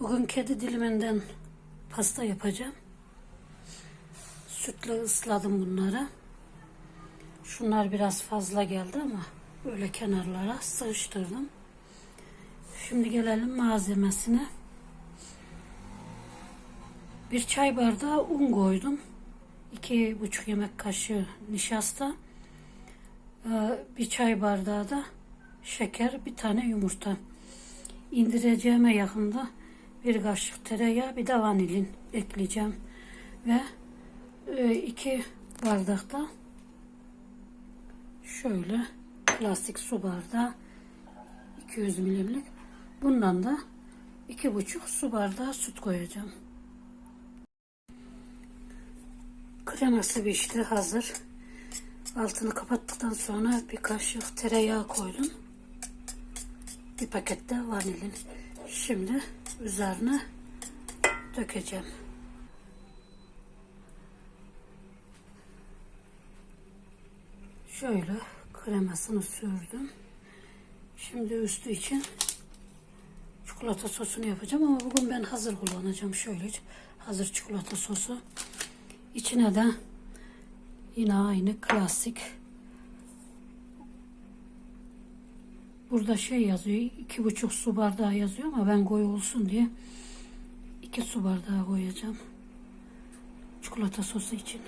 Bugün kedi diliminden pasta yapacağım. Sütle ısladım bunları. Şunlar biraz fazla geldi ama böyle kenarlara sığıştırdım. Şimdi gelelim malzemesine. Bir çay bardağı un koydum. iki buçuk yemek kaşığı nişasta. Ee, Bir çay bardağı da şeker, bir tane yumurta. İndireceğime yakında bir kaşık tereyağı, bir de vanilin ekleyeceğim. Ve e, iki bardak da şöyle plastik su bardağı 200 milimlik. Bundan da iki buçuk su bardağı süt koyacağım. Kreması pişti hazır. Altını kapattıktan sonra bir kaşık tereyağı koydum. Bir paket de vanilin. Şimdi üzerine dökeceğim. Şöyle kremasını sürdüm. Şimdi üstü için çikolata sosunu yapacağım ama bugün ben hazır kullanacağım. Şöyle hazır çikolata sosu. İçine de yine aynı klasik Burada şey yazıyor, iki buçuk su bardağı yazıyor ama ben koyu olsun diye iki su bardağı koyacağım. Çikolata sosu için.